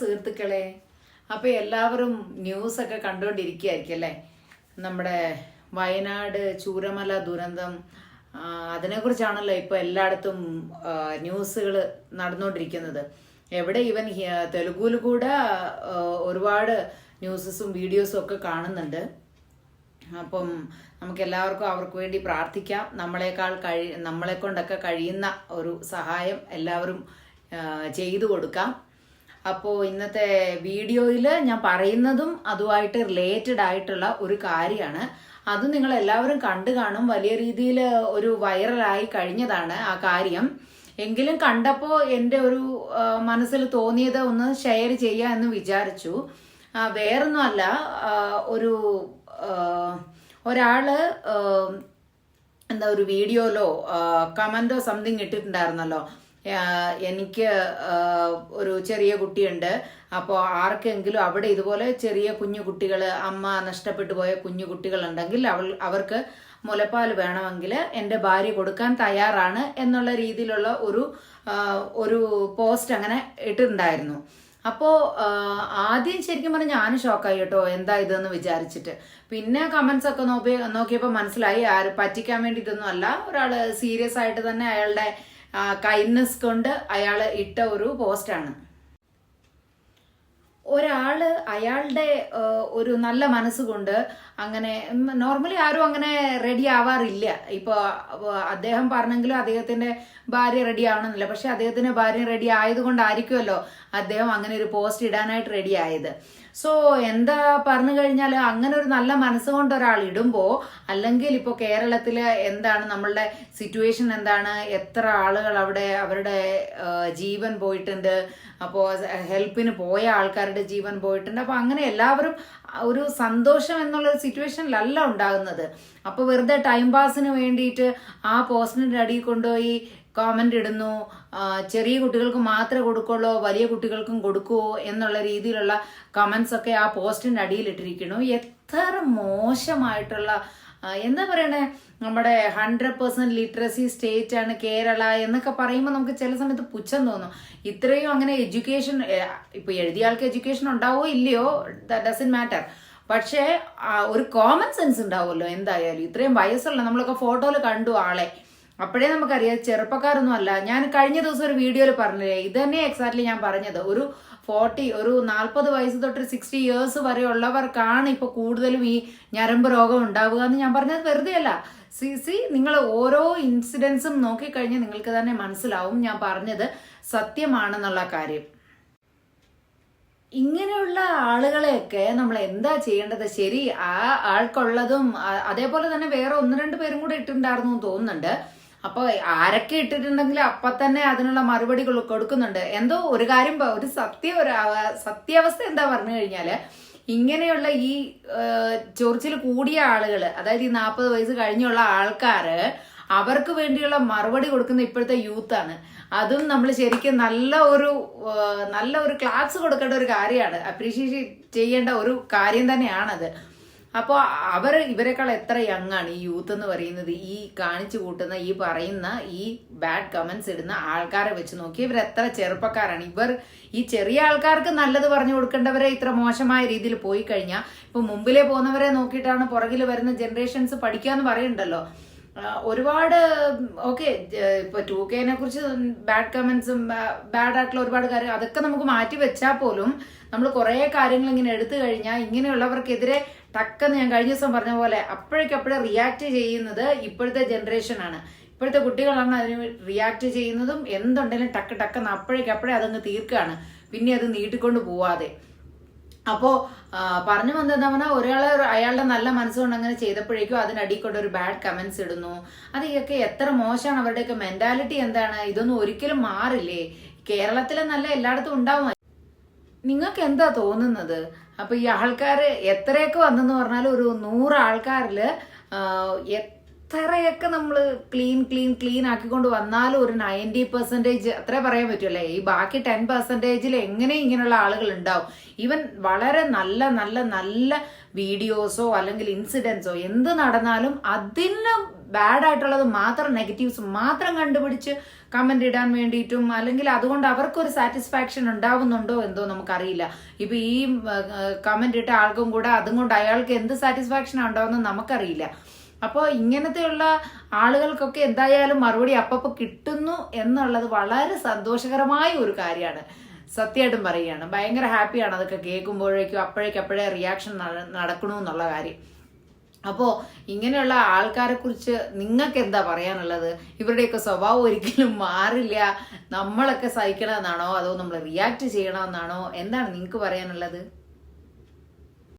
സുഹൃത്തുക്കളെ അപ്പോൾ എല്ലാവരും ന്യൂസ് ഒക്കെ കണ്ടുകൊണ്ടിരിക്കുകയായിരിക്കും അല്ലേ? നമ്മുടെ വയനാട് ചൂരമല ദുരന്തം അതിനെക്കുറിച്ചാണല്ലോ ഇപ്പോൾ എല്ലായിടത്തും ന്യൂസുകൾ നടന്നുകൊണ്ടിരിക്കുന്നത്. എവിടെ ഇവൻ തെലുഗുവിൽ കൂടെ ഒരുപാട് ന്യൂസസും വീഡിയോസും ഒക്കെ കാണുന്നുണ്ട്. അപ്പം നമുക്ക് എല്ലാവർക്കും അവർക്ക് വേണ്ടി പ്രാർത്ഥിക്കാം. നമ്മളെക്കാൾ കഴി നമ്മളെ കൊണ്ടൊക്കെ കഴിയുന്ന ഒരു സഹായം എല്ലാവരും ചെയ്തു കൊടുക്കാം. അപ്പോൾ ഇന്നത്തെ വീഡിയോയിൽ ഞാൻ പറയുന്നതും അതുമായിട്ട് റിലേറ്റഡ് ആയിട്ടുള്ള ഒരു കാര്യമാണ്. അത് നിങ്ങൾ എല്ലാവരും കണ്ടു കാണും. വലിയ രീതിയിൽ ഒരു വൈറലായി കഴിഞ്ഞതാണ് ആ കാര്യം. എങ്കിലും കണ്ടപ്പോൾ എന്റെ ഒരു മനസ്സിൽ തോന്നിയത് ഒന്ന് ഷെയർ ചെയ്യാം എന്ന് വിചാരിച്ചു. വേറൊന്നുമല്ല ഒരു ഒരാൾ എന്താ ഒരു വീഡിയോയിലോ കമന്റോ സംതിങ് ഇട്ടിട്ടുണ്ടായിരുന്നല്ലോ. എനിക്ക് ഒരു ചെറിയ കുട്ടിയുണ്ട്. അപ്പോൾ ആർക്കെങ്കിലും അവിടെ ഇതുപോലെ ചെറിയ കുഞ്ഞു കുട്ടികൾ അമ്മ നഷ്ടപ്പെട്ടു പോയ കുഞ്ഞു കുട്ടികളുണ്ടെങ്കിൽ അവൾ അവർക്ക് മുലപ്പാൽ വേണമെങ്കിൽ എന്റെ ഭാര്യ കൊടുക്കാൻ തയ്യാറാണ് എന്നുള്ള രീതിയിലുള്ള ഒരു ഒരു പോസ്റ്റ് അങ്ങനെ ഇട്ടിട്ടുണ്ടായിരുന്നു. അപ്പോൾ ആദ്യം ശരിക്കും പറഞ്ഞാൽ ഞാൻ ഷോക്കായി കേട്ടോ എന്താ ഇതെന്ന് വിചാരിച്ചിട്ട്. പിന്നെ കമൻസ് ഒക്കെ നോക്കി നോക്കിയപ്പോൾ മനസ്സിലായി ആര് പറ്റിക്കാൻ വേണ്ടിയിട്ടൊന്നും അല്ല. ഒരാൾ സീരിയസ് ആയിട്ട് തന്നെ അയാളുടെ കൈൻഡ്നെസ് കൊണ്ട് അയാൾ ഇട്ട ഒരു പോസ്റ്റാണ് ഒരാൾ അയാളുടെ ഒരു നല്ല മനസ്സുകൊണ്ട് അങ്ങനെ നോർമലി ആരും അങ്ങനെ റെഡി ആവാറില്ല. ഇപ്പോൾ അദ്ദേഹം പറഞ്ഞെങ്കിലും അദ്ദേഹത്തിന്റെ ഭാര്യ റെഡി ആവണമെന്നില്ല. പക്ഷെ അദ്ദേഹത്തിന്റെ ഭാര്യ റെഡി ആയതുകൊണ്ടായിരിക്കുമല്ലോ അദ്ദേഹം അങ്ങനെ ഒരു പോസ്റ്റ് ഇടാനായിട്ട് റെഡി ആയത്. സോ എന്താ പറഞ്ഞു കഴിഞ്ഞാൽ അങ്ങനെ ഒരു നല്ല മനസ്സുകൊണ്ട് ഒരാൾ ഇടുമ്പോൾ അല്ലെങ്കിൽ ഇപ്പോൾ കേരളത്തിൽ എന്താണ് നമ്മളുടെ സിറ്റുവേഷൻ എന്താണ്? എത്ര ആളുകൾ അവിടെ അവരുടെ ജീവൻ പോയിട്ടുണ്ട്. അപ്പോൾ ഹെൽപ്പിന് പോയ ആൾക്കാരുടെ ജീവൻ പോയിട്ടുണ്ട്. അപ്പോൾ അങ്ങനെ എല്ലാവരും ഒരു സന്തോഷം എന്നുള്ള ഒരു സിറ്റുവേഷനിലല്ല ഉണ്ടാകുന്നത്. അപ്പോൾ വെറുതെ ടൈം പാസിന് വേണ്ടിയിട്ട് ആ പോസ്റ്റിന്റെ അടിയിൽ കൊണ്ടുപോയി കോമന്റ് ഇടുന്നു. ചെറിയ കുട്ടികൾക്ക് മാത്രമേ കൊടുക്കുള്ളൂ വലിയ കുട്ടികൾക്കും കൊടുക്കുവോ എന്നുള്ള രീതിയിലുള്ള കമന്റ്സ് ഒക്കെ ആ പോസ്റ്റിന്റെ അടിയിൽ ഇട്ടിരിക്കുന്നു. എത്ര മോശമായിട്ടുള്ള എന്താ പറയണേ? നമ്മുടെ ഹൺഡ്രഡ് പെർസെന്റ് ലിറ്ററസി സ്റ്റേറ്റ് ആണ് കേരള എന്നൊക്കെ പറയുമ്പോൾ നമുക്ക് ചില സമയത്ത് പുച്ഛം തോന്നും. ഇത്രയും അങ്ങനെ എഡ്യൂക്കേഷൻ ഇപ്പൊ എഴുതിയ ആൾക്ക് എഡ്യൂക്കേഷൻ ഉണ്ടാവോ ഇല്ലയോ? ഡസൻ മാറ്റർ പക്ഷേ ഒരു കോമൺ സെൻസ് ഉണ്ടാവുമല്ലോ എന്തായാലും. ഇത്രയും വയസ്സുള്ള നമ്മളൊക്കെ ഫോട്ടോയിൽ കണ്ടു ആളെ. അപ്പോഴേ നമുക്കറിയാം ചെറുപ്പക്കാരൊന്നും അല്ല. ഞാൻ കഴിഞ്ഞ ദിവസം ഒരു വീഡിയോയിൽ പറഞ്ഞില്ലേ ഇത് തന്നെ എക്സാക്ട്ലി ഞാൻ പറഞ്ഞത്. ഒരു ഫോർട്ടി ഒരു നാൽപ്പത് വയസ്സ് തൊട്ട് സിക്സ്റ്റി ഇയേഴ്സ് വരെ ഉള്ളവർക്കാണ് ഇപ്പൊ കൂടുതലും ഈ ഞരമ്പ് രോഗം ഉണ്ടാവുക എന്ന് ഞാൻ പറഞ്ഞത് വെറുതെ അല്ല. സി സി നിങ്ങൾ ഓരോ ഇൻസിഡൻസും നോക്കിക്കഴിഞ്ഞാൽ നിങ്ങൾക്ക് തന്നെ മനസ്സിലാവും ഞാൻ പറഞ്ഞത് സത്യമാണെന്നുള്ള കാര്യം. ഇങ്ങനെയുള്ള ആളുകളെയൊക്കെ നമ്മൾ എന്താ ചെയ്യേണ്ടത്? ശരി ആ ആൾക്കുള്ളതും അതേപോലെ തന്നെ വേറെ ഒന്ന് രണ്ട് പേരും കൂടെ ഇട്ടിട്ടുണ്ടായിരുന്നു തോന്നുന്നുണ്ട്. അപ്പൊ ആരൊക്കെ ഇട്ടിട്ടുണ്ടെങ്കിൽ അപ്പൊ തന്നെ അതിനുള്ള മറുപടികൾ കൊടുക്കുന്നുണ്ട്. എന്തോ ഒരു കാര്യം ഒരു സത്യ ഒരു സത്യാവസ്ഥ എന്താ പറഞ്ഞു കഴിഞ്ഞാൽ ഇങ്ങനെയുള്ള ഈ ചൊറിച്ചിൽ കൂടിയ ആളുകൾ അതായത് ഈ നാൽപ്പത് വയസ്സ് കഴിഞ്ഞുള്ള ആൾക്കാര് അവർക്ക് വേണ്ടിയുള്ള മറുപടി കൊടുക്കുന്ന ഇപ്പോഴത്തെ യൂത്ത് ആണ് അതും നമ്മൾ ശരിക്കും നല്ല ഒരു നല്ല ഒരു ക്ലാസ് കൊടുക്കേണ്ട ഒരു കാര്യമാണ്. അപ്രീഷിയേറ്റ് ചെയ്യേണ്ട ഒരു കാര്യം തന്നെയാണത്. അപ്പോൾ അവർ ഇവരെക്കാൾ എത്ര യങ് ആണ് ഈ യൂത്ത് എന്ന് പറയുന്നത് ഈ കാണിച്ചു കൂട്ടുന്ന ഈ പറയുന്ന ഈ ബാഡ് കമന്റ്സ് ഇടുന്ന ആൾക്കാരെ വെച്ച് നോക്കി. ഇവർ എത്ര ചെറുപ്പക്കാരാണ്? ഇവർ ഈ ചെറിയ ആൾക്കാർക്ക് നല്ലത് പറഞ്ഞു കൊടുക്കേണ്ടവരെ ഇത്ര മോശമായ രീതിയിൽ പോയി കഴിഞ്ഞാൽ ഇപ്പൊ മുമ്പിലെ പോകുന്നവരെ നോക്കിയിട്ടാണ് പുറകിൽ വരുന്ന ജനറേഷൻസ് പഠിക്കുക എന്ന് പറയുന്നുണ്ടല്ലോ ഒരുപാട് ഓക്കെ ഇപ്പൊ ടു കെനെ കുറിച്ച് ബാഡ് കമന്റ്സും ബാഡ് ആയിട്ടുള്ള ഒരുപാട് കാര്യങ്ങൾ അതൊക്കെ നമുക്ക് മാറ്റി വെച്ചാൽ പോലും നമ്മൾ കുറേ കാര്യങ്ങൾ ഇങ്ങനെ എടുത്തു കഴിഞ്ഞാൽ ഇങ്ങനെയുള്ളവർക്കെതിരെ ടക്കെന്ന് ഞാൻ കഴിഞ്ഞ ദിവസം പറഞ്ഞ പോലെ അപ്പോഴേക്കപ്പോഴേ റിയാക്ട് ചെയ്യുന്നത് ഇപ്പോഴത്തെ ജനറേഷനാണ് ഇപ്പോഴത്തെ കുട്ടികളാണ് അതിന് റിയാക്ട് ചെയ്യുന്നതും എന്തുണ്ടെങ്കിലും ടക്ക് ടക്കെന്ന് അപ്പോഴേക്കപ്പോഴേ അതങ്ങ് തീർക്കുകയാണ് പിന്നെ അത് നീട്ടിക്കൊണ്ട് പോവാതെ. അപ്പോ പറഞ്ഞു വന്നത് എന്താ ഒരാളെ അയാളുടെ നല്ല മനസ്സുകൊണ്ട് അങ്ങനെ ചെയ്തപ്പോഴേക്കും അതിനടിയിൽ കൊണ്ട് ഒരു ബാഡ് കമന്റ്സ് ഇടുന്നു. അതൊക്കെ എത്ര മോശമാണ് അവരുടെയൊക്കെ മെന്റാലിറ്റി എന്താണ്? ഇതൊന്നും ഒരിക്കലും മാറില്ലേ? കേരളത്തിലെ നല്ല എല്ലായിടത്തും ഉണ്ടാവും. നിങ്ങൾക്ക് എന്താ തോന്നുന്നത്? അപ്പൊ ഈ ആൾക്കാർ എത്രയൊക്കെ വന്നെന്ന് പറഞ്ഞാൽ ഒരു നൂറ് ആൾക്കാരിൽ എത്രയൊക്കെ നമ്മൾ ക്ലീൻ ക്ലീൻ ക്ലീൻ ആക്കിക്കൊണ്ട് വന്നാലും ഒരു നയന്റി പെർസെന്റേജ് അത്രേ പറയാൻ പറ്റുമല്ലേ ഈ ബാക്കി ടെൻ പെർസെന്റേജിൽ എങ്ങനെ ഇങ്ങനെയുള്ള ആളുകൾ ഉണ്ടാവും? ഈവൻ വളരെ നല്ല നല്ല നല്ല വീഡിയോസോ അല്ലെങ്കിൽ ഇൻസിഡൻസോ എന്ത് നടന്നാലും അതിന് ബാഡ് ആയിട്ടുള്ളത് മാത്രം നെഗറ്റീവ്സ് മാത്രം കണ്ടുപിടിച്ച് കമന്റ് ഇടാൻ വേണ്ടിയിട്ടും അല്ലെങ്കിൽ അതുകൊണ്ട് അവർക്കൊരു സാറ്റിസ്ഫാക്ഷൻ ഉണ്ടാവുന്നുണ്ടോ എന്തോ നമുക്കറിയില്ല. ഇപ്പൊ ഈ കമന്റ് ഇട്ട ആൾക്കും കൂടെ അതും കൊണ്ട് അയാൾക്ക് എന്ത് സാറ്റിസ്ഫാക്ഷൻ ഉണ്ടാവുന്ന നമുക്കറിയില്ല. അപ്പോൾ ഇങ്ങനത്തെയുള്ള ആളുകൾക്കൊക്കെ എന്തായാലും മറുപടി അപ്പപ്പോൾ കിട്ടുന്നു എന്നുള്ളത് വളരെ സന്തോഷകരമായ ഒരു കാര്യമാണ്. സത്യമായിട്ടും പറയുകയാണ്. ഭയങ്കര ഹാപ്പിയാണ് അതൊക്കെ കേൾക്കുമ്പോഴേക്കും അപ്പോഴേക്കും അപ്പോഴേ റിയാക്ഷൻ നടക്കണു എന്നുള്ള കാര്യം. അപ്പോൾ ഇങ്ങനെയുള്ള ആൾക്കാരെ കുറിച്ച് നിങ്ങൾക്ക് എന്താ പറയാനുള്ളത്? ഇവരുടെയൊക്കെ സ്വഭാവം ഒരിക്കലും മാറില്ല. നമ്മളൊക്കെ സഹിക്കണമെന്നാണോ? അതോ നമ്മൾ റിയാക്ട് ചെയ്യണമെന്നാണോ? എന്താണ് നിങ്ങൾക്ക് പറയാനുള്ളത്?